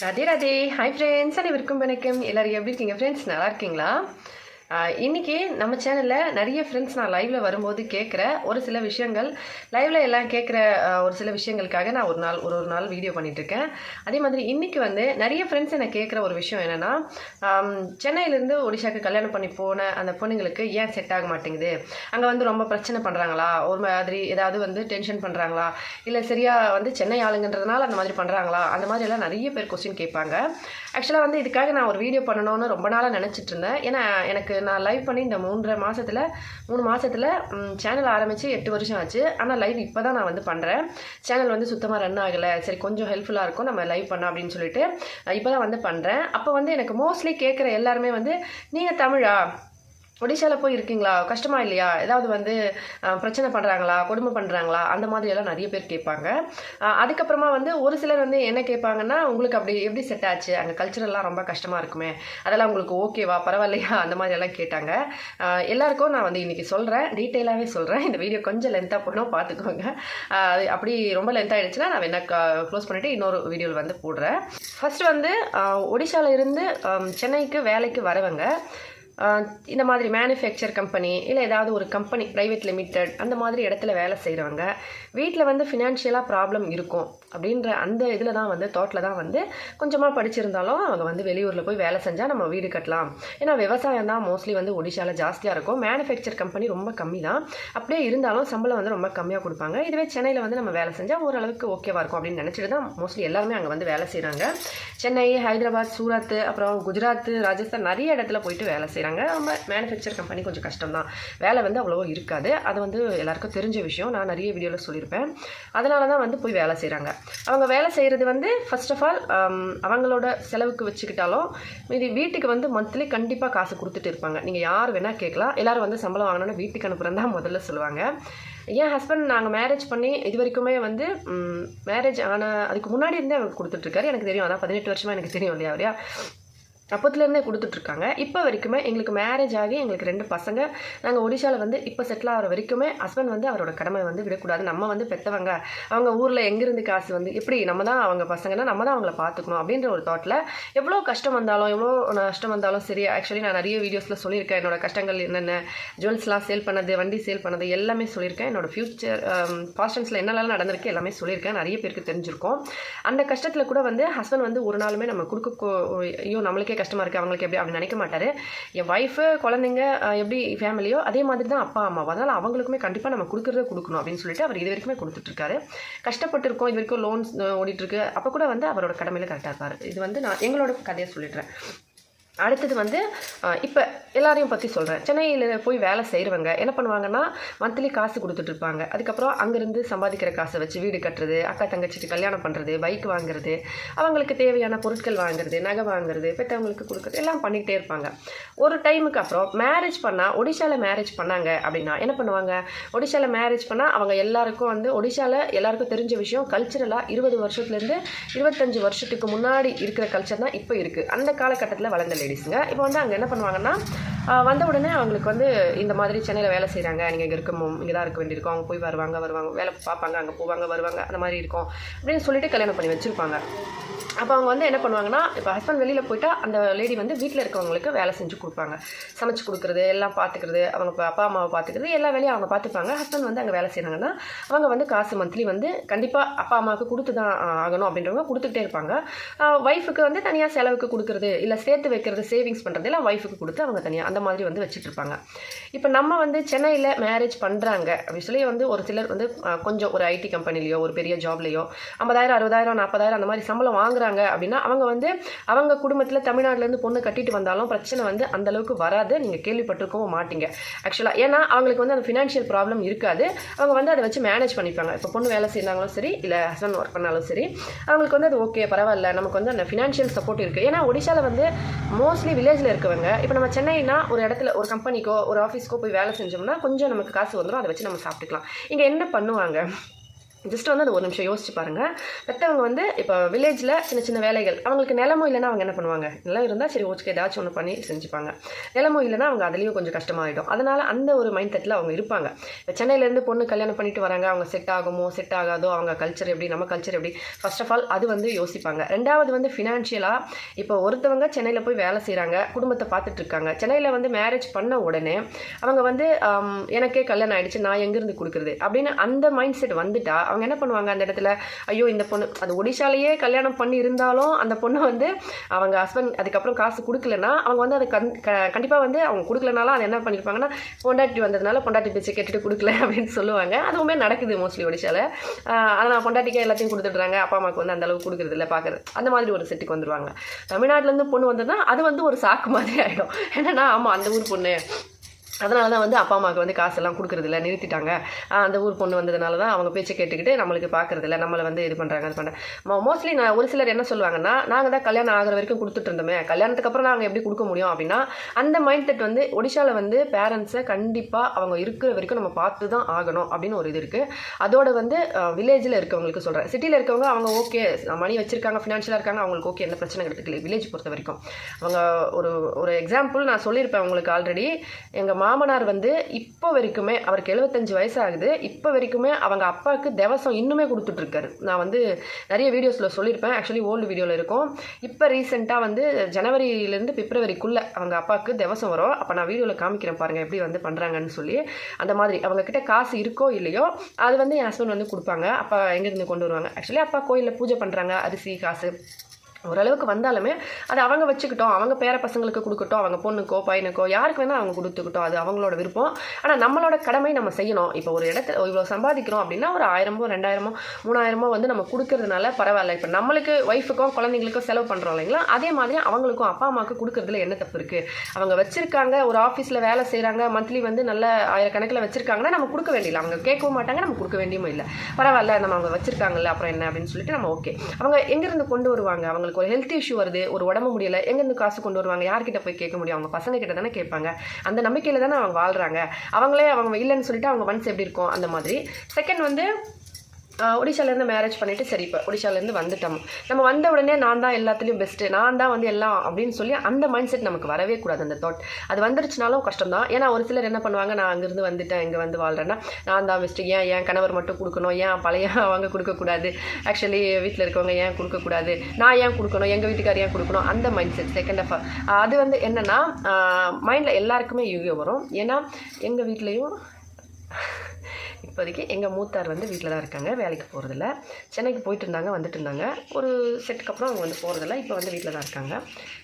Radhe Radhe. Hi friends அனைவருக்கும் வணக்கம். எல்லாரும் எப்படி இருக்கீங்க ஃப்ரெண்ட்ஸ் நல்லா இருக்கீங்களா? இன்றைக்கி இன்னைக்கு நம்ம சேனலில் நிறைய ஃப்ரெண்ட்ஸ் நான் லைவ்ல வரும்போது கேட்குற ஒரு சில விஷயங்கள். லைவ்ல எல்லாம் கேட்குற ஒரு சில விஷயங்களுக்காக நான் ஒரு நாள் ஒரு ஒரு நாள் வீடியோ பண்ணிட்டு இருக்கேன் அதே மாதிரி இன்னைக்கு வந்து நிறைய ஃப்ரெண்ட்ஸ் என்ன கேட்குற ஒரு விஷயம் என்னன்னா சென்னையிலேருந்து ஒடிஷாக்கு கல்யாணம் பண்ணி போன அந்த பொண்ணுங்களுக்கு ஏன் செட் ஆக மாட்டேங்குது? அங்கே வந்து ரொம்ப பிரச்சனை பண்ணுறாங்களா ஒரு மாதிரி ஏதாவது வந்து டென்ஷன் பண்ணுறாங்களா இல்லை சரியா வந்து சென்னை ஆளுங்கன்றதுனால அந்த மாதிரி பண்ணுறாங்களா அந்த மாதிரி எல்லாம் நிறைய பேர் கொஸ்டின் கேட்பாங்க. ஆக்சுவலாக வந்து இதுக்காக நான் ஒரு வீடியோ பண்ணணும்னு ரொம்ப நாளாக நினச்சிட்டு இருந்தேன். ஏன்னா எனக்கு நான் லைவ் பண்ணி இந்த மூன்றரை மாதத்தில் மூணு மாதத்தில் சேனல் ஆரம்பித்து எட்டு வருஷம் ஆச்சு. ஆனால் லைவ் இப்போ தான் நான் வந்து பண்ணுறேன் சேனல் வந்து சுத்தமாக ரன் ஆகலை. சரி கொஞ்சம் ஹெல்ப்ஃபுல்லாக இருக்கும். நம்ம லைவ் பண்ண அப்படின்னு சொல்லிட்டு இப்போ தான் வந்து பண்ணுறேன் அப்போ வந்து எனக்கு மோஸ்ட்லி கேட்குற எல்லாருமே வந்து நீங்கள் தமிழா? ஒடிஷாவில் போய் இருக்கீங்களா கஷ்டமா இல்லையா? ஏதாவது வந்து பிரச்சனை பண்ணுறாங்களா கொடுமை பண்ணுறாங்களா அந்த மாதிரி எல்லாம் நிறைய பேர் கேட்பாங்க. அதுக்கப்புறமா வந்து ஒரு சிலர் வந்து என்ன கேட்பாங்கன்னா உங்களுக்கு அப்படி எப்படி செட் ஆச்சு? அங்கே கல்ச்சரெல்லாம் ரொம்ப கஷ்டமாக இருக்குமே. அதெல்லாம் உங்களுக்கு ஓகேவா பரவாயில்லையா? அந்த மாதிரி எல்லாம் கேட்டாங்க. எல்லாருக்கும் நான் வந்து இன்றைக்கி சொல்கிறேன் டீட்டெயிலாகவே சொல்கிறேன் இந்த வீடியோ கொஞ்சம் லென்த்தாக போனோம் பார்த்துக்கோங்க அது அப்படி ரொம்ப லென்த் ஆகிடுச்சுன்னா நான் வேணா க்ளோஸ் பண்ணிவிட்டு இன்னொரு வீடியோவில் வந்து போடுறேன். ஃபஸ்ட்டு வந்து அஹ், இருந்து சென்னைக்கு வேலைக்கு வரவங்க இந்த மாதிரி மேனுஃபேக்சர் கம்பெனி இல்லை ஏதாவது ஒரு கம்பெனி ப்ரைவேட் லிமிடெட் அந்த மாதிரி இடத்துல வேலை செய்கிறவங்க வீட்டில் வந்து ஃபினான்ஷியலாக ப்ராப்ளம் இருக்கும் அப்படின்ற அந்த இதில் தான் வந்து தோட்டில் தான் வந்து கொஞ்சமாக படிச்சிருந்தாலும் அவங்க வந்து வெளியூரில் போய் வேலை செஞ்சால் நம்ம வீடு கட்டலாம். ஏன்னா விவசாயம் தான் மோஸ்ட்லி வந்து ஒடிஷாவில் ஜாஸ்தியாக இருக்கும். மேனுஃபேக்சர் கம்பெனி ரொம்ப கம்மி தான். அப்படியே இருந்தாலும் சம்பளம் வந்து ரொம்ப கம்மியாக கொடுப்பாங்க. இதுவே சென்னையில் வந்து நம்ம வேலை செஞ்சால் ஓரளவுக்கு ஓகேவா இருக்கும் அப்படின்னு நினச்சிட்டு தான் மோஸ்ட்லி எல்லாருமே அங்கே வந்து வேலை செய்கிறாங்க சென்னை ஹைதராபாத் சூரத் அப்புறம் குஜராத் ராஜஸ்தான் நிறைய இடத்துல போயிட்டு வேலை செய்கிறாங்க நம்ம மேனுஃபேக்சர் கம்பெனி கொஞ்சம் கஷ்டம் தான் வேலை வந்து அவ்வளோவா இருக்காது. அது வந்து எல்லாருக்கும் தெரிஞ்ச விஷயம். நான் நிறைய வீடியோவில் சொல்லியிருப்பேன். அதனால தான் வந்து போய் வேலை செய்கிறாங்க அவங்க வேலை செய்கிறது வந்து ஃபர்ஸ்ட் ஆஃப் ஆல் அவங்களோட செலவுக்கு வச்சுக்கிட்டாலும் மீதி வீட்டுக்கு வந்து மந்த்லி கண்டிப்பாக காசு கொடுத்துட்டு இருப்பாங்க. நீங்கள் யார் வேணால் கேட்கலாம். எல்லாரும் வந்து சம்பளம் வாங்கணும்னு வீட்டுக்கு அனுப்புகிறேன் தான் முதல்ல சொல்லுவாங்க. என் ஹஸ்பண்ட் நாங்கள் மேரேஜ் பண்ணி இது வரைக்குமே வந்து மேரேஜ் ஆன அதுக்கு முன்னாடி இருந்தே அவர் கொடுத்துட்ருக்காரு எனக்கு தெரியும். அதான் பதினெட்டு வருஷமாக எனக்கு தெரியும் இல்லையா அவரையா அப்போத்துலேருந்தே கொடுத்துட்ருக்காங்க. இப்போ வரைக்குமே எங்களுக்கு மேரேஜ் ஆகி எங்களுக்கு ரெண்டு பசங்க. நாங்கள் ஒடிஷாவில் வந்து இப்போ செட்டில் ஆகிற வரைக்குமே ஹஸ்பண்ட் வந்து அவரோட கடமை வந்து விடக்கூடாது. நம்ம வந்து பெற்றவங்க அவங்க ஊரில் எங்கேருந்து காசு வந்து எப்படி நம்ம தான் அவங்க பசங்கன்னா நம்ம தான் அவங்கள பார்த்துக்கணும் அப்படின்ற ஒரு தாட்டில் எவ்வளோ கஷ்டம் வந்தாலும் எவ்வளோ நஷ்டம் வந்தாலும் சரி ஆக்சுவலி நான் நிறைய வீடியோஸில் சொல்லியிருக்கேன். என்னோட கஷ்டங்கள் என்னென்ன ஜுவல்ஸ்லாம் சேல் பண்ணது வண்டி சேல் பண்ணது எல்லாமே சொல்லியிருக்கேன். என்னோடய ஃப்யூச்சர் பாஸ்டன்ஸில் um, என்னெல்லாம் நடந்திருக்கு எல்லாமே சொல்லியிருக்கேன். நிறைய பேருக்கு தெரிஞ்சிருக்கும். அந்த கஷ்டத்தில் கூட வந்து ஹஸ்பண்ட் வந்து ஒரு நாளுமே நம்ம கொடுக்க ஐயோ நம்மளுக்கே கஷ்டமாக இருக்குது அவங்களுக்கு எப்படி அப்படி நினைக்க மாட்டார். என் ஒய்ஃபு குழந்தைங்க எப்படி ஃபேமிலியோ அதே மாதிரி தான் அப்பா அம்மா. அதனால் அவங்களுக்குமே கண்டிப்பாக நம்ம கொடுக்குறத கொடுக்கணும் அப்படின்னு சொல்லிட்டு அவர் இது வரைக்குமே கொடுத்துட்ருக்காரு கஷ்டப்பட்டு இருக்கோம் இது வரைக்கும் லோன்ஸ் ஓடிட்டுருக்கு அப்போ கூட வந்து அவரோட கடமையில் கரெக்டாக இருப்பார். இது வந்து நான் எங்களோட கதையை சொல்லிடுறேன். அடுத்தது வந்து இப்போ எல்லாரையும் பற்றி சொல்கிறேன் சென்னையில் போய் வேலை செய்கிறவங்க என்ன பண்ணுவாங்கன்னா மந்த்லி காசு கொடுத்துட்ருப்பாங்க அதுக்கப்புறம் அங்கேருந்து சம்பாதிக்கிற காசை வச்சு வீடு கட்டுறது அக்கா தங்கச்சிக்கு கல்யாணம் பண்ணுறது பைக் வாங்குறது அவங்களுக்கு தேவையான பொருட்கள் வாங்குறது நகை வாங்குறது பெற்றவங்களுக்கு கொடுக்குறது எல்லாம் பண்ணிக்கிட்டே இருப்பாங்க. ஒரு டைமுக்கு அப்புறம் மேரேஜ் பண்ணால் ஒடிஷாவில் மேரேஜ் பண்ணாங்க அப்படின்னா என்ன பண்ணுவாங்க? ஒடிஷாவில் மேரேஜ் பண்ணால் அவங்க எல்லாருக்கும் வந்து ஒடிஷாவில் எல்லாருக்கும் தெரிஞ்ச விஷயம் கல்ச்சுரலாக இருபது வருஷத்துலேருந்து இருபத்தஞ்சு வருஷத்துக்கு முன்னாடி இருக்கிற கல்ச்சர் தான் இப்போ இருக்குது அந்த காலகட்டத்தில் வளர்ந்த லேடிஸுங்க இப்போ வந்து அங்கே என்ன பண்ணுவாங்கன்னா வந்த உடனே அவங்களுக்கு வந்து இந்த மாதிரி சென்னையில் வேலை செய்கிறாங்க நீங்கள் இங்கே இருக்கமோ இங்கே தான் இருக்க வேண்டியிருக்கும். அவங்க போய் வருவாங்க வருவாங்க. வேலை பார்ப்பாங்க அங்கே போவாங்க வருவாங்க. அந்த மாதிரி இருக்கும். அப்படின்னு சொல்லிட்டு கல்யாணம் பண்ணி வச்சுருப்பாங்க. அப்போ அவங்க வந்து என்ன பண்ணுவாங்கன்னா இப்போ ஹஸ்பண்ட் வெளியில் போயிட்டா அந்த லேடி வந்து வீட்டில் இருக்கவங்களுக்கு வேலை செஞ்சு கொடுப்பாங்க. சமைச்சு கொடுக்குறது எல்லாம் பார்த்துக்கிறது அவங்க இப்போ அப்பா அம்மாவை பார்த்துக்கிறது எல்லா வேலையும் அவங்க பார்த்துப்பாங்க ஹஸ்பண்ட் வந்து அங்கே வேலை செய்கிறாங்கன்னா அவங்க வந்து காசு மந்த்லி வந்து கண்டிப்பாக அப்பா அம்மாவுக்கு கொடுத்து தான் ஆகணும் அப்படின்றவங்க கொடுத்துக்கிட்டே இருப்பாங்க. ஒய்ஃபுக்கு வந்து தனியாக செலவுக்கு கொடுக்குறது இல்லை சேர்த்து வைக்கிறது சேவிங்ஸ் பண்ணுறது எல்லாம் ஒய்ஃபுக்கு கொடுத்து அவங்க தனியாக அந்த மாதிரி வந்து வச்சுட்டு இருப்பாங்க இப்போ நம்ம வந்து சென்னையில் மேரேஜ் பண்ணுறாங்க அப்படின்னு சொல்லி வந்து ஒரு சிலர் வந்து கொஞ்சம் ஒரு ஐடி கம்பெனிலையோ ஒரு பெரிய ஜாப்லையோ ஐம்பதாயிரம் அறுபதாயிரம் நாற்பதாயிரம் அந்த மாதிரி சம்பளம் வாங்குறாங்க அப்படின்னா அவங்க வந்து அவங்க குடும்பத்தில் தமிழ்நாட்டிலேருந்து பொண்ணு கட்டிட்டு வந்தாலும் பிரச்சனை வந்து அந்தளவுக்கு வராது. நீங்கள் கேள்விப்பட்டிருக்கவும் மாட்டீங்க. ஆக்சுவலாக ஏன்னா அவங்களுக்கு வந்து அந்த ஃபினான்ஷியல் ப்ராப்ளம் இருக்காது. அவங்க வந்து அதை வச்சு மேனேஜ் பண்ணிப்பாங்க. இப்போ பொண்ணு வேலை செய்தாங்களும் சரி இல்லை ஹஸ்பண்ட் ஒர்க் பண்ணாலும் சரி அவங்களுக்கு வந்து அது ஓகே பரவாயில்ல. நமக்கு வந்து அந்த ஃபினான்ஷியல் சப்போர்ட் இருக்குது ஏன்னா ஒடிஷாவில் வந்து மோஸ்ட்லி வில்லேஜில் இருக்கவங்க இப்போ நம்ம சென்னைனா ஒரு இடத்துல ஒரு கம்பெனிக்கோ ஒரு ஆஃபீஸ்க்கோ போய் வேலை செஞ்சோம்னா கொஞ்சம் நமக்கு காசு வந்துடும் அதை வச்சு நம்ம சாப்பிட்டுக்கலாம். இங்கே என்ன பண்ணுவாங்க? ஜஸ்ட் வந்து அது ஒரு நிமிஷம் யோசிச்சு பாருங்கள் பெற்றவங்க வந்து இப்போ வில்லேஜில் சின்ன சின்ன வேலைகள் அவங்களுக்கு நிலமும் இல்லைன்னா அவங்க என்ன பண்ணுவாங்க? நிலம் இருந்தால் சரி ஓகே ஏதாச்சும் ஒன்று பண்ணி செஞ்சுப்பாங்க. நிலமும் இல்லைன்னா அவங்க அதுலேயும் கொஞ்சம் கஷ்டமாகிடும் அதனால் அந்த ஒரு மைண்ட் செட்டில் அவங்க இருப்பாங்க. இப்போ சென்னையிலேருந்து பொண்ணு கல்யாணம் பண்ணிட்டு வராங்க அவங்க செட் ஆகுமோ செட் ஆகாதோ அவங்க கல்ச்சர் எப்படி நம்ம கல்ச்சர் எப்படி? ஃபர்ஸ்ட் ஆஃப் ஆல் அது வந்து யோசிப்பாங்க. ரெண்டாவது வந்து ஃபினான்ஷியலாக இப்போ ஒருத்தவங்க சென்னையில் போய் வேலை செய்கிறாங்க குடும்பத்தை பார்த்துட்டு இருக்காங்க. சென்னையில் வந்து மேரேஜ் பண்ண உடனே அவங்க வந்து எனக்கே கல்யாணம் ஆகிடுச்சு நான் எங்கேருந்து கொடுக்குறது? அப்படின்னு அந்த மைண்ட் செட் வந்துட்டா அவங்க என்ன பண்ணுவாங்க அந்த இடத்துல? ஐயோ இந்த பொண்ணு அது ஒடிஷாலேயே கல்யாணம் பண்ணி இருந்தாலும் அந்த பொண்ணு வந்து அவங்க ஹஸ்பண்ட் அதுக்கப்புறம் காசு கொடுக்கலன்னா அவங்க வந்து அது கண் கண்டிப்பாக வந்து அவங்க கொடுக்கலனாலும் அது என்ன பண்ணியிருப்பாங்கன்னா பொண்டாட்டி வந்ததுனால பொண்டாட்டி பேச்சை கேட்டுட்டு கொடுக்கல அப்படின்னு சொல்லுவாங்க. அதுவுமே நடக்குது மோஸ்ட்லி ஒடிஷாவில் அதனால் பொண்டாட்டிக்கே எல்லாத்தையும் கொடுத்துட்றாங்க. அப்பா அம்மாவுக்கு வந்து அந்தளவுக்கு கொடுக்குறது இல்லை பார்க்குறது அந்த மாதிரி ஒரு செட்டுக்கு வந்துடுவாங்க தமிழ்நாட்டிலேருந்து பொண்ணு வந்ததுன்னா அது வந்து ஒரு சாக்கு மாதிரி ஆகிடும் என்னன்னா ஆமாம் அந்த ஊர் பொண்ணு. அதனால தான் வந்து அப்பா அம்மாவுக்கு வந்து காசெல்லாம் கொடுக்குறதில்ல நிறுத்திட்டாங்க. அந்த ஊர் பொண்ணு வந்ததுனால தான் அவங்க பேச்சை கேட்டுக்கிட்டு நம்மளுக்கு பார்க்குறதில்ல நம்மளை வந்து இது பண்ணுறாங்க இது பண்ணுறாங்க மோஸ்ட்லி நான் ஒரு சிலர் என்ன சொல்லுவாங்கன்னா நாங்கள் தான் கல்யாணம் ஆகிற வரைக்கும் கொடுத்துட்டு இருந்தோமே. கல்யாணத்துக்கு அப்புறம் நாங்கள் எப்படி கொடுக்க முடியும் அப்படின்னா அந்த மைண்ட் செட் வந்து ஒடிஷாவில் வந்து பேரண்ட்ஸை கண்டிப்பாக அவங்க இருக்கிற வரைக்கும் நம்ம பார்த்து தான் ஆகணும் அப்படின்னு ஒரு இது இருக்குது அதோட வந்து வில்லேஜில் இருக்கவங்களுக்கு சொல்கிறேன் சிட்டியில் இருக்கவங்க அவங்க ஓகே மணி வச்சிருக்காங்க ஃபினான்ஷியலாக இருக்காங்க அவங்களுக்கு ஓகே எந்த பிரச்சனை கிடைக்கல. வில்லேஜ் பொறுத்த வரைக்கும். அவங்க ஒரு ஒரு எக்ஸாம்பிள் நான் சொல்லியிருப்பேன் அவங்களுக்கு ஆல்ரெடி எங்கள் மாமனார் வந்து இப்போ வரைக்குமே அவருக்கு எழுபத்தஞ்சு வயசு ஆகுது இப்போ வரைக்குமே அவங்க அப்பாவுக்கு தேவசம் இன்னுமே கொடுத்துட்ருக்காரு. நான் வந்து நிறைய வீடியோஸில் சொல்லியிருப்பேன். ஆக்சுவலி ஓல்டு வீடியோவில் இருக்கும். இப்போ ரீசெண்டாக வந்து ஜனவரியிலேருந்து பிப்ரவரிக்குள்ளே அவங்க அப்பாவுக்கு தேவசம் வரும். அப்போ நான் வீடியோவில் காமிக்கிறேன் பாருங்கள் எப்படி வந்து பண்ணுறாங்கன்னு சொல்லி. அந்த மாதிரி. அவங்கக்கிட்ட காசு இருக்கோ இல்லையோ அது வந்து என் ஹஸ்பண்ட் வந்து கொடுப்பாங்க. அப்பா எங்கேருந்து கொண்டு வருவாங்க? ஆக்சுவலி அப்பா கோயிலில் பூஜை பண்ணுறாங்க அரிசி காசு. ஓரளவுக்கு வந்தாலுமே அது அவங்க வச்சுக்கிட்டோம். அவங்க பேர பசங்களுக்கு கொடுக்கட்டும். அவங்க பொண்ணுக்கோ பையனுக்கோ யாருக்கு வேணால் அவங்க கொடுத்துக்கிட்டோம். அது அவங்களோட விருப்பம். ஆனால் நம்மளோட கடமை நம்ம செய்யணும். இப்போ ஒரு இடத்துல இவ்வளோ சம்பாதிக்கிறோம் அப்படின்னா ஒரு ஆயிரமோ ரெண்டாயிரமோ மூணாயிரமோ வந்து நம்ம கொடுக்கறதுனால பரவாயில்ல. இப்போ நம்மளுக்கு ஒய்ஃபுக்கும் குழந்தைங்களுக்கும் செலவு பண்ணுறோம் இல்லைங்களா? அதே மாதிரி அவங்களுக்கும் அப்பா அம்மாவுக்கு கொடுக்கறதுல என்ன தப்பு இருக்குது அவங்க வச்சுருக்காங்க ஒரு ஆஃபீஸில் வேலை செய்கிறாங்க மந்த்லி வந்து நல்ல ஆயிரக்கணக்கில் வச்சுருக்காங்கன்னா நம்ம கொடுக்க வேண்டியதில்லை. அவங்க கேட்கவும் மாட்டாங்க நம்ம கொடுக்க வேண்டியதும் இல்லை. பரவாயில்ல நம்ம அவங்க வச்சுருக்காங்கல்ல அப்புறம் என்ன அப்படின்னு சொல்லிட்டு நம்ம ஓகே அவங்க எங்கேருந்து கொண்டு வருவாங்க? அவங்களுக்கு ஒரு ஹெல்த் இஷ்யூ வருது ஒரு உடம்பு முடியலை எங்கேருந்து காசு கொண்டு வருவாங்க யார்கிட்ட போய் கேட்க முடியும்? அவங்க பசங்க கிட்ட தானே கேட்பாங்க. அந்த நம்பிக்கையில் தானே அவங்க வாழ்கிறாங்க அவங்களே அவங்க இல்லைன்னு சொல்லிட்டு அவங்க மனசு எப்படி இருக்கும்? அந்த மாதிரி. செகண்ட் வந்து ஒடிஷாலேருந்து மேரேஜ் பண்ணிவிட்டு சரி இப்போ ஒடிஷாலேருந்து வந்துட்டோம். நம்ம வந்த உடனே நான் தான் எல்லாத்துலேயும் பெஸ்ட்டு நான் தான் வந்து எல்லாம் அப்படின்னு சொல்லி அந்த மைண்ட் செட் நமக்கு வரவே கூடாது அந்த தாட் அது வந்துருச்சுனாலும் கஷ்டம் தான் ஏன்னா ஒரு சிலர் என்ன பண்ணுவாங்க நான் அங்கேருந்து வந்துட்டேன் இங்கே வந்து வாழ்கிறேன்னா நான் தான் பெஸ்ட்டு ஏன் என் கணவர் மட்டும் கொடுக்கணும் ஏன் பழைய அவங்க கொடுக்கக்கூடாது? ஆக்சுவலி வீட்டில் இருக்கவங்க ஏன் கொடுக்கக்கூடாது? நான் ஏன் கொடுக்கணும்? எங்கள் வீட்டுக்கார் ஏன் கொடுக்கணும்? அந்த மைண்ட் செட் செகண்ட் ஆஃப் அது வந்து என்னென்னா மைண்டில் எல்லாருக்குமே யூகியம் வரும். ஏன்னா எங்கள் வீட்லேயும் இப்போதைக்கு எங்கள் மூத்தார் வந்து வீட்டில் தான் இருக்காங்க வேலைக்கு போகிறதில்ல சென்னைக்கு போயிட்டு இருந்தாங்க வந்துட்டு இருந்தாங்க ஒரு செட்டுக்கு அப்புறம் அவங்க வந்து போகிறதில்ல இப்போ வந்து வீட்டில் தான் இருக்காங்க.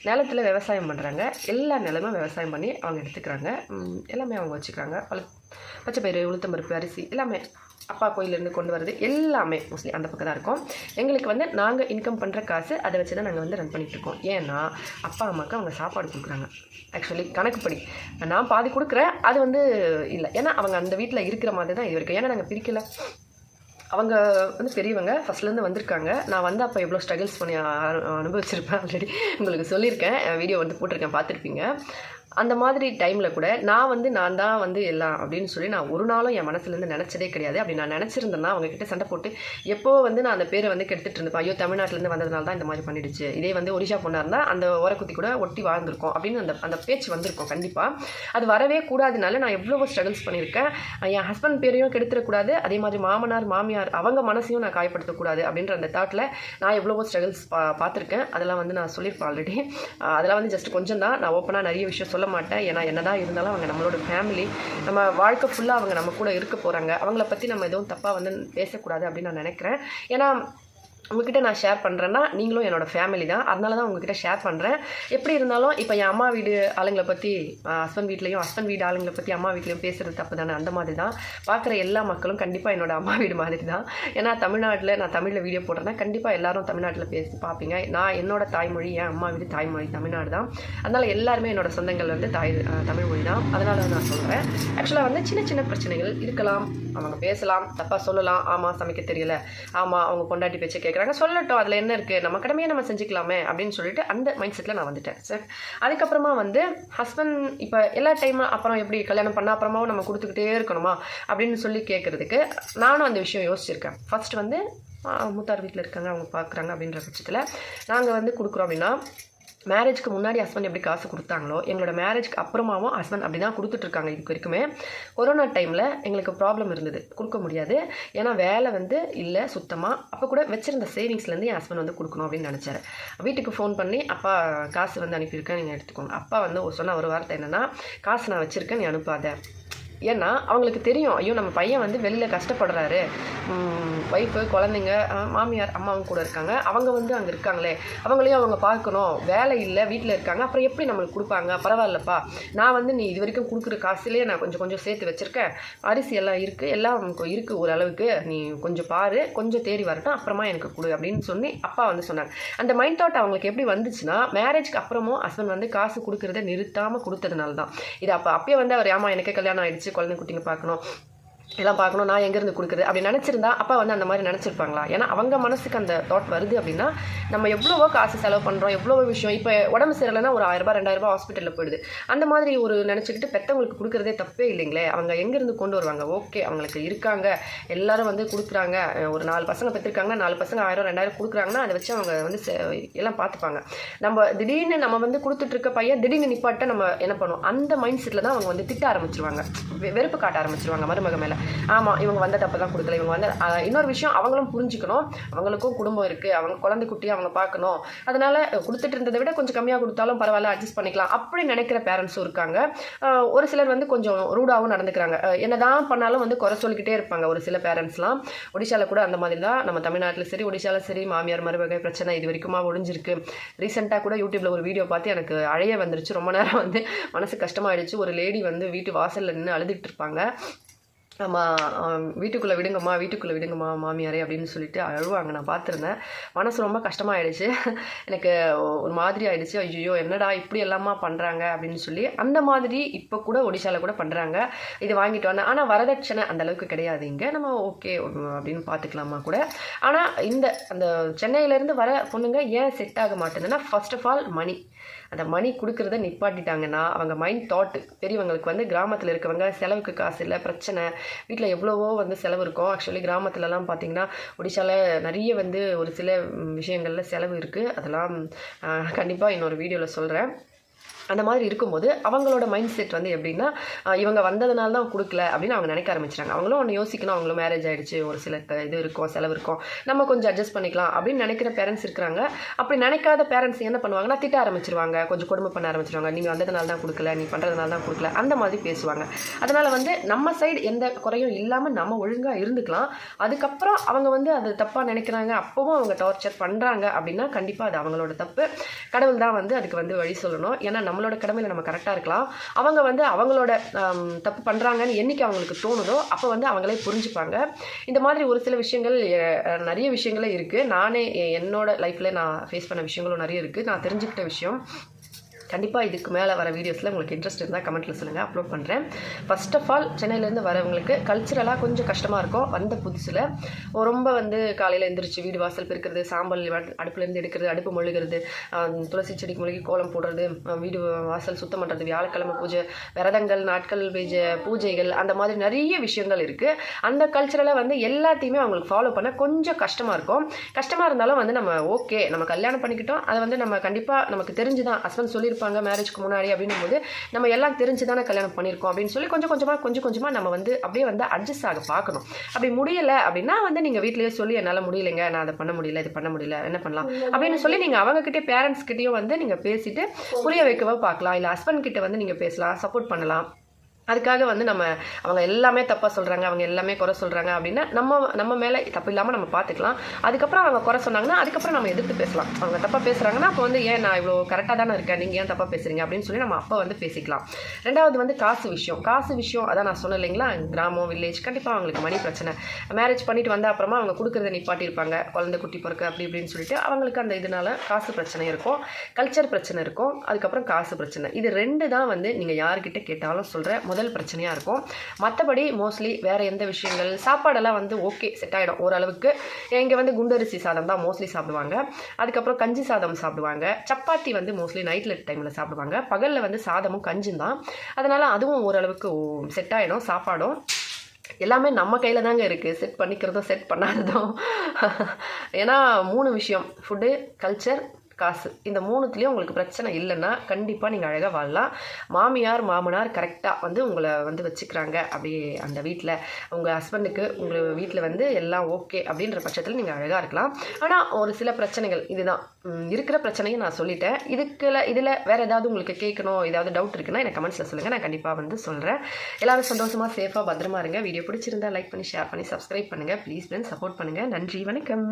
நிலத்தில் விவசாயம் பண்ணுறாங்க எல்லா நிலமும் விவசாயம் பண்ணி அவங்க எடுத்துக்கிறாங்க. எல்லாமே அவங்க வச்சுக்கிறாங்க. பழு பச்சை பயிறு உளுத்தம்பருப்பு அரிசி எல்லாமே அப்பா கோயிலேருந்து கொண்டு வர்றது எல்லாமே மோஸ்ட்லி அந்த பக்கம் தான் இருக்கும். எங்களுக்கு வந்து நாங்கள் இன்கம் பண்ணுற காசு அதை வச்சு தான் நாங்கள் வந்து ரன் பண்ணிகிட்ருக்கோம் ஏன்னா அப்பா அம்மாவுக்கு அவங்க சாப்பாடு கொடுக்குறாங்க. ஆக்சுவலி கணக்குப்படி. நான் பாதி கொடுக்குறேன் அது வந்து இல்லை. ஏன்னா அவங்க அந்த வீட்டில் இருக்கிற மாதிரி தான் இது வரைக்கும். ஏன்னா நாங்கள் பிரிக்கலை. அவங்க வந்து பெரியவங்க ஃபஸ்ட்லேருந்து வந்திருக்காங்க. நான் வந்து அப்போ எவ்வளோ ஸ்ட்ரகிள்ஸ் பண்ணி அனுபவிச்சிருப்பேன் ஆல்ரெடி உங்களுக்கு சொல்லியிருக்கேன். வீடியோ வந்து போட்டிருக்கேன் பார்த்துருப்பீங்க. அந்த மாதிரி டைமில் கூட நான் வந்து நான் தான் வந்து எல்லாம் அப்படின்னு சொல்லி நான் ஒரு நாளும் என் மனசுலேருந்து நினச்சதே கிடையாது. அப்படி நான் நினச்சிருந்தேன்னா அவங்கக்கிட்ட சண்டை போட்டு எப்போ வந்து நான் அந்த பேரை வந்து கெடுத்துட்டு இருந்தேன் ஐயோ தமிழ்நாட்டிலேருந்து வந்ததுனால தான் இந்த மாதிரி பண்ணிடுச்சு. இதே வந்து ஒடிஷா பொண்ணாக இருந்தால் அந்த ஓரக்குத்தி கூட ஒட்டி வாழ்ந்திருக்கோம் அப்படின்னு அந்த அந்த பேச்சு வந்திருக்கும் கண்டிப்பாக அது வரவே கூடாதுனால நான் எவ்வளவோ ஸ்ட்ரகிள்ஸ் பண்ணியிருக்கேன். என் ஹஸ்பண்ட் பேரையும் கெடுத்துடக்கூடாது அதே மாதிரி மாமனார் மாமியார் அவங்க மனசையும் நான் காயப்படுத்தக்கூடாது அப்படின்ற அந்த தாட்டில் நான் எவ்வளவோ ஸ்ட்ரகிள்ஸ் பா பார்த்துருக்கேன். அதெல்லாம் வந்து நான் சொல்லியிருப்பேன் ஆல்ரெடி அதெல்லாம் வந்து ஜஸ்ட் கொஞ்சம் தான் நான் ஓப்பனாக நிறைய விஷயம் சொல்ல மாட்டேன் ஏன்னா என்னதான் இருந்தாலும் அவங்க நம்மளோட ஃபேமிலி நம்ம வாழ்க்கை ஃபுல்லாக அவங்க நம்ம கூட இருக்க போகிறாங்க அவங்கள பற்றி நம்ம எதுவும் தப்பாக வந்து பேசக்கூடாது அப்படின்னு நான் நினைக்கிறேன். ஏன்னா உங்ககிட்ட நான் ஷேர் பண்ணுறேன்னா நீங்களும் என்னோட ஃபேமிலி தான். அதனால தான் உங்ககிட்ட ஷேர் பண்ணுறேன் எப்படி இருந்தாலும் இப்போ என் அம்மா வீடு ஆளுங்களை பற்றி ஹஸ்பண்ட் வீட்லேயும் ஹஸ்பண்ட் வீடு ஆளுங்களை பற்றி அம்மா வீட்லேயும் பேசுகிறது தப்பு தானே? அந்த மாதிரி தான். பார்க்குற எல்லா மக்களும் கண்டிப்பாக என்னோடய அம்மா வீடு மாதிரி தான். ஏன்னா தமிழ்நாட்டில் நான் தமிழில் வீடியோ போடுறேன்னா கண்டிப்பாக எல்லாரும் தமிழ்நாட்டில் பேசி பார்ப்பீங்க. நான் என்னோட தாய்மொழி என் அம்மா வீடு தாய்மொழி தமிழ்நாடு தான். அதனால் எல்லாருமே என்னோட சொந்தங்கள் வந்து தாய் தமிழ்மொழி தமிழ் மொழி தான் அதனால நான் சொல்கிறேன் ஆக்சுவலாக வந்து சின்ன சின்ன பிரச்சனைகள் இருக்கலாம். அவங்க பேசலாம் தப்பாக சொல்லலாம். ஆமாம் சமைக்க தெரியல. ஆமாம் அவங்க கொண்டாட்டி பேச்சை கேட்குறாங்க சொல்லட்டும் அதில் என்ன இருக்குது நம்ம கடமையை நம்ம செஞ்சுக்கலாமே அப்படின்னு சொல்லிட்டு அந்த மைண்ட் செட்டில் நான் வந்துட்டேன் சார் அதுக்கப்புறமா வந்து ஹஸ்பண்ட் இப்போ எல்லா டைமும் அப்புறம் எப்படி கல்யாணம் பண்ண அப்புறமாவும் நம்ம கொடுத்துக்கிட்டே இருக்கணுமா அப்படின்னு சொல்லி கேட்குறதுக்கு நானும் அந்த விஷயம் யோசிச்சிருக்கேன். ஃபர்ஸ்ட் வந்து மூத்தார் வீட்டில் இருக்காங்க அவங்க பார்க்குறாங்க அப்படின்ற பட்சத்தில் நாங்கள் வந்து கொடுக்குறோம் அப்படின்னா மேரேஜ்க்கு முன்னாடி ஹஸ்பண்ட் எப்படி காசு கொடுத்தாங்களோ எங்களோட மேரேஜ்க்கு அப்புறமாவும் ஹஸ்பண்ட் அப்படி தான் கொடுத்துட்ருக்காங்க இதுக்கு வரைக்குமே. கொரோனா டைமில் எங்களுக்கு ப்ராப்ளம் இருந்தது. கொடுக்க முடியாது. ஏன்னா வேலை வந்து இல்லை சுத்தமாக அப்போ கூட வச்சிருந்த சேவிங்ஸ்லேருந்து என் ஹஸ்பண்ட் வந்து கொடுக்கணும் அப்படின்னு நினச்சாரு. வீட்டுக்கு ஃபோன் பண்ணி அப்பா காசு வந்து அனுப்பியிருக்கேன் நீங்கள் எடுத்துக்கோங்க. அப்பா வந்து ஒரு சொன்ன ஒரு வார்த்தை என்னென்னா காசு நான் வச்சுருக்கேன் நீ அனுப்பாத. ஏன்னா அவங்களுக்கு தெரியும் ஐயோ நம்ம பையன் வந்து வெளியில் கஷ்டப்படுறாரு. ஒய்ஃபு குழந்தைங்க மாமியார் அம்மாவும் கூட இருக்காங்க. அவங்க வந்து அங்கே இருக்காங்களே. அவங்களையும் அவங்க பார்க்கணும். வேலை இல்லை வீட்டில் இருக்காங்க. அப்புறம் எப்படி நம்மளுக்கு கொடுப்பாங்க? பரவாயில்லப்பா. நான் வந்து நீ இது வரைக்கும் கொடுக்குற காசுலேயே நான் கொஞ்சம் கொஞ்சம் சேர்த்து வச்சுருக்கேன். அரிசி எல்லாம் இருக்குது எல்லாம் இருக்குது ஓரளவுக்கு. நீ கொஞ்சம் பாரு. கொஞ்சம் தேடி வரட்டும். அப்புறமா எனக்கு கொடு அப்படின்னு சொல்லி அப்பா வந்து சொன்னாங்க. அந்த மைண்ட் தாட் அவங்களுக்கு எப்படி வந்துச்சுன்னா மேரேஜ்க்கு அப்புறமும் ஹஸ்பண்ட் வந்து காசு கொடுக்குறத நிறுத்தாமல் கொடுத்ததுனால தான் இது அப்போ அப்பயே வந்து அவர் ஆமாம் எனக்கு கல்யாணம் ஆயிடுச்சு. குழந்தை குட்டிங்க பார்க்கணும். எல்லாம் பார்க்கணும் நான் எங்கேருந்து கொடுக்குறது அப்படி நினச்சிருந்தா அப்பா வந்து அந்த மாதிரி நினச்சிருப்பாங்களா? ஏன்னா அவங்க மனசுக்கு அந்த தாட் வருது அப்படின்னா நம்ம எவ்வளவோ காசு செலவு பண்ணுறோம் எவ்வளவோ விஷயம். இப்போ உடம்பு சரியில்லைன்னா ஒரு ஆயிரரூபா ரெண்டாயிரரூபா ஹாஸ்பிட்டலில் போயிடுது. அந்த மாதிரி ஒரு நினச்சிக்கிட்டு பெற்றவங்களுக்கு கொடுக்குறதே தப்பே இல்லைங்களே. அவங்க எங்கேருந்து கொண்டு வருவாங்க? ஓகே அவங்களுக்கு இருக்காங்க. எல்லாரும் வந்து கொடுக்குறாங்க. ஒரு நாலு பசங்க பெற்றிருக்காங்க நாலு பசங்க ஆயிரம் ரெண்டாயிரம் கொடுக்குறாங்கன்னா அதை வச்சு அவங்க வந்து செ- எல்லாம் பார்த்துப்பாங்க. நம்ம திடீர்னு நம்ம வந்து கொடுத்துட்ருக்க பையன் திடீர்னு நிப்பாட்ட நம்ம என்ன பண்ணுவோம்? அந்த மைண்ட் செட்டில் தான் அவங்க வந்து திட்ட ஆரம்பிச்சிருவாங்க. வெ- வெறுப்பு காட்ட ஆரம்பிச்சிருவாங்க மருமக மேலே. ஆமாம் இவங்க வந்த தப்பு தான் கொடுக்கல. இவங்க வந்து இன்னொரு விஷயம் அவங்களும் புரிஞ்சுக்கணும். அவங்களுக்கும் குடும்பம் இருக்குது அவங்க குழந்தை குட்டியை அவங்க பார்க்கணும். அதனால் கொடுத்துட்டு இருந்ததை விட கொஞ்சம் கம்மியாக கொடுத்தாலும் பரவாயில்ல அட்ஜஸ்ட் பண்ணிக்கலாம் அப்படி நினைக்கிற பேரண்ட்ஸும் இருக்காங்க. ஒரு சிலர் வந்து கொஞ்சம் ரூடாகவும் நடந்துக்கிறாங்க. என்னதான் பண்ணாலும் வந்து குறை சொல்லிக்கிட்டே இருப்பாங்க ஒரு சில பேரண்ட்ஸ்லாம் ஒடிஷாவில் கூட அந்த மாதிரி தான். நம்ம தமிழ்நாட்டில் சரி ஒடிஷாவில் சரி மாமியார் மருமகை பிரச்சனை இது வரைக்குமா ஒழிஞ்சிருக்கு ரீசெண்டாக கூட யூடியூப்பில் ஒரு வீடியோ பார்த்து எனக்கு அழைய வந்துருச்சு. ரொம்ப நேரம் வந்து மனசு கஷ்டமாயிடுச்சு. ஒரு லேடி வந்து வீட்டு வாசலில் நின்று அழுதுகிட்டு இருப்பாங்க. அம்மா வீட்டுக்குள்ளே விடுங்கம்மா வீட்டுக்குள்ளே விடுங்கம்மா மாமியாரே அப்படின்னு சொல்லிட்டு அழுவாங்க. நான் பார்த்துருந்தேன். மனசு ரொம்ப கஷ்டமாயிடுச்சு. எனக்கு ஒரு மாதிரி ஆயிடுச்சு. ஐயோ என்னடா இப்படி எல்லாமா பண்ணுறாங்க அப்படின்னு சொல்லி அந்த மாதிரி இப்போ கூட ஒடிஷாவில் கூட பண்ணுறாங்க இது வாங்கிட்டு வந்தேன். ஆனால் வரதட்சணை அந்தளவுக்கு கிடையாது இங்கே. நம்ம ஓகே அப்படின்னு பார்த்துக்கலாமா கூட. ஆனால் இந்த அந்த சென்னையிலேருந்து வர பொண்ணுங்க ஏன் செட் ஆக மாட்டேங்குதுன்னா ஃபர்ஸ்ட் ஆஃப் ஆல் மணி அந்த மணி கொடுக்குறத நிப்பாட்டிட்டாங்கன்னா அவங்க மைண்ட் தாட் பெரியவங்களுக்கு வந்து கிராமத்தில் இருக்கவங்க செலவுக்கு காசு இல்லை பிரச்சனை. வீட்டில் எவ்வளவோ வந்து செலவு இருக்கும். ஆக்சுவலி கிராமத்துலலாம் பார்த்தீங்கன்னா ஒடிஷாவில் நிறைய வந்து ஒரு சில விஷயங்களில் செலவு இருக்குது அதெல்லாம் கண்டிப்பாக இன்னொரு வீடியோவில் சொல்கிறேன் அந்த மாதிரி இருக்கும்போது அவங்களோட மைண்ட் செட் வந்து எப்படின்னா இவங்க வந்ததுனால தான் கொடுக்கல அப்படின்னு அவங்க நினைக்க ஆரம்பிச்சிட்டாங்க. அவங்களும் ஒன்று யோசிக்கணும். அவங்களும் மேரேஜ் ஆகிடுச்சு ஒரு சில இது இருக்கும் செலவு இருக்கும். நம்ம கொஞ்சம் அட்ஜஸ்ட் பண்ணிக்கலாம் அப்படின்னு நினைக்கிற பேரண்ட்ஸ் இருக்கிறாங்க. அப்படி நினைக்காத பேரண்ட்ஸ் என்ன பண்ணுவாங்கன்னா திட்ட ஆரம்பிச்சிருவாங்க. கொஞ்சம் கொடுமை பண்ண ஆரம்பிச்சிருவாங்க. நீங்கள் வந்ததுனால தான் கொடுக்கல. நீ பண்ணுறதுனால தான் கொடுக்கல. அந்த மாதிரி பேசுவாங்க. அதனால் வந்து நம்ம சைடு எந்த குறையும் இல்லாமல் நம்ம ஒழுங்காக இருந்துக்கலாம். அதுக்கப்புறம் அவங்க வந்து அது தப்பாக நினைக்கிறாங்க. அப்பவும் அவங்க டார்ச்சர் பண்ணுறாங்க அப்படின்னா கண்டிப்பாக அது அவங்களோட தப்பு. கடவுள் தான் வந்து அதுக்கு வந்து வழி சொல்லணும். ஏன்னா நம்மளோட கடமையில் நம்ம கரெக்டாக இருக்கலாம். அவங்க வந்து அவங்களோட தப்பு பண்ணுறாங்கன்னு என்றைக்கு அவங்களுக்கு தோணுதோ அப்போ வந்து அவங்களே புரிஞ்சுப்பாங்க. இந்த மாதிரி ஒரு சில விஷயங்கள் நிறைய விஷயங்களே இருக்குது நானே என்னோட லைஃப்பில் நான் ஃபேஸ் பண்ண விஷயங்களும் நிறைய இருக்குது நான் தெரிஞ்சுக்கிட்ட விஷயம். கண்டிப்பாக இதுக்கு மேலே வர வீடியோஸில் உங்களுக்கு இன்ட்ரெஸ்ட் இருந்தால் கமெண்ட்டில் சொல்லுங்கள் அப்லோட் பண்ணுறேன் ஃபஸ்ட் ஆஃப் ஆல் சென்னையிலேருந்து வரவங்களுக்கு கல்ச்சுரலாக கொஞ்சம் கஷ்டமாக இருக்கும். வந்த புதுசில் ரொம்ப வந்து காலையில் எந்திரிச்சு வீடு வாசல் பெருக்கிறது சாம்பல் அடுப்புலேருந்து எடுக்கிறது அடுப்பு மொழுகிறது துளசி செடிக்கு மொழிகி கோலம் போடுறது வீடு வாசல் சுத்தம் பண்ணுறது வியாழக்கிழமை பூஜை விரதங்கள் நாட்கள் பூஜை பூஜைகள் அந்த மாதிரி நிறைய விஷயங்கள் இருக்குது அந்த கல்ச்சுரலாக வந்து எல்லாத்தையுமே அவங்களுக்கு ஃபாலோ பண்ண கொஞ்சம் கஷ்டமாக இருக்கும். கஷ்டமாக இருந்தாலும் வந்து நம்ம ஓகே நம்ம கல்யாணம் பண்ணிக்கிட்டோம். அதை வந்து நம்ம கண்டிப்பாக நமக்கு தெரிஞ்சு தான் ஹஸ்பண்ட் சொல்லியிருப்பாங்க மேரேஜ்க்கு முன்னாடி அப்படின்னும் போது நம்ம எல்லாம் தெரிஞ்சு தானே கல்யாணம் பண்ணியிருக்கோம் அப்படின்னு சொல்லி கொஞ்சம் கொஞ்சமாக கொஞ்சம் கொஞ்சமாக நம்ம வந்து அப்படியே வந்து அட்ஜஸ்ட் ஆக பார்க்கணும். அப்படி முடியலை அப்படின்னா வந்து நீங்கள் வீட்டிலேயே சொல்லி என்னால் முடியலைங்க நான் அதை பண்ண முடியல இது பண்ண முடியல என்ன பண்ணலாம்? அப்படின்னு சொல்லி நீங்கள் அவங்கக்கிட்டே பேரண்ட்ஸ் கிட்டேயும் வந்து நீங்கள் பேசிட்டு புரிய வைக்கவோ பார்க்கலாம். இல்லை ஹஸ்பண்ட் கிட்ட வந்து நீங்கள் பேசலாம் சப்போர்ட் பண்ணலாம். அதுக்காக வந்து நம்ம அவங்க எல்லாமே தப்பாக சொல்கிறாங்க அவங்க எல்லாமே குறை சொல்கிறாங்க அப்படின்னா நம்ம நம்ம மேலே தப்பு இல்லாமல் நம்ம பார்த்துக்கலாம் அதுக்கப்புறம் அவங்க குறை சொன்னாங்கன்னா அதுக்கப்புறம் நம்ம எதிர்த்து பேசலாம். அவங்க தப்பாக பேசுகிறாங்கன்னா அப்போ வந்து ஏன் நான் இவ்வளோ கரெக்டாக தானே இருக்கேன்? நீங்கள் ஏன் தப்பாக பேசுகிறீங்க அப்படின்னு சொல்லி நம்ம அப்போ வந்து பேசிக்கலாம். ரெண்டாவது வந்து காசு விஷயம். காசு விஷயம் அதான் நான் சொன்னேன் இல்லைங்களா? கிராமம் வில்லேஜ் கண்டிப்பாக அவங்களுக்கு மணி பிரச்சனை. மேரேஜ் பண்ணிட்டு வந்த அப்புறமா அவங்க கொடுக்குறத நிப்பாட்டியிருப்பாங்க. குழந்தை குட்டி பிறக்க அப்படி இப்படின்னு சொல்லிட்டு அவங்களுக்கு அந்த இதனால் காசு பிரச்சனை இருக்கும். கல்ச்சர் பிரச்சனை இருக்கும். அதுக்கப்புறம் காசு பிரச்சனை. இது ரெண்டு தான் வந்து நீங்கள் யார்கிட்ட கேட்டாலும் சொல்கிறேன் முதல் பிரச்சனையாக இருக்கும். மற்றபடி மோஸ்ட்லி வேறு எந்த விஷயங்கள் சாப்பாடெல்லாம் வந்து ஓகே செட் ஆகிடும் ஓரளவுக்கு. இங்கே வந்து குண்டரிசி சாதம் தான் மோஸ்ட்லி சாப்பிடுவாங்க. அதுக்கப்புறம் கஞ்சி சாதம் சாப்பிடுவாங்க. சப்பாத்தி வந்து மோஸ்ட்லி நைட்டில் டைமில் சாப்பிடுவாங்க. பகலில் வந்து சாதமும் கஞ்சும் தான். அதனால் அதுவும் ஓரளவுக்கு செட் ஆகிடும் சாப்பாடும். எல்லாமே நம்ம கையில் தாங்க இருக்குது செட் பண்ணிக்கிறதும் செட் பண்ணாததும். ஏன்னா மூணு விஷயம். ஃபுட்டு கல்ச்சர் காசு. இந்த மூணுத்துலேயும் உங்களுக்கு பிரச்சனை இல்லைன்னா கண்டிப்பாக நீங்கள் அழகாக வாழலாம். மாமியார் மாமனார் கரெக்டாக வந்து உங்களை வந்து வச்சுக்கிறாங்க. அப்படி அந்த வீட்டில் உங்கள் ஹஸ்பண்டுக்கு உங்கள் வீட்டில் வந்து எல்லாம் ஓகே அப்படின்ற பட்சத்தில் நீங்கள் அழகாக இருக்கலாம். ஆனால் ஒரு சில பிரச்சனைகள் இதுதான். இருக்கிற பிரச்சனையை நான் சொல்லிட்டேன். இதுக்குல இதில் வேறு ஏதாவது உங்களுக்கு கேட்கணும் ஏதாவது டவுட் இருக்குன்னா எனக்கு கமெண்ட்ஸில் சொல்லுங்கள் நான் கண்டிப்பாக வந்து சொல்கிறேன் எல்லாரும் சந்தோஷமாக சேஃபாக பத்திரமா இருங்க. வீடியோ பிடிச்சிருந்தா லைக் பண்ணி ஷேர் பண்ணி சப்ஸ்கிரைப் பண்ணுங்கள் ப்ளீஸ் ஃப்ரெண்ட்ஸ் சப்போர்ட் பண்ணுங்கள் நன்றி வணக்கம்.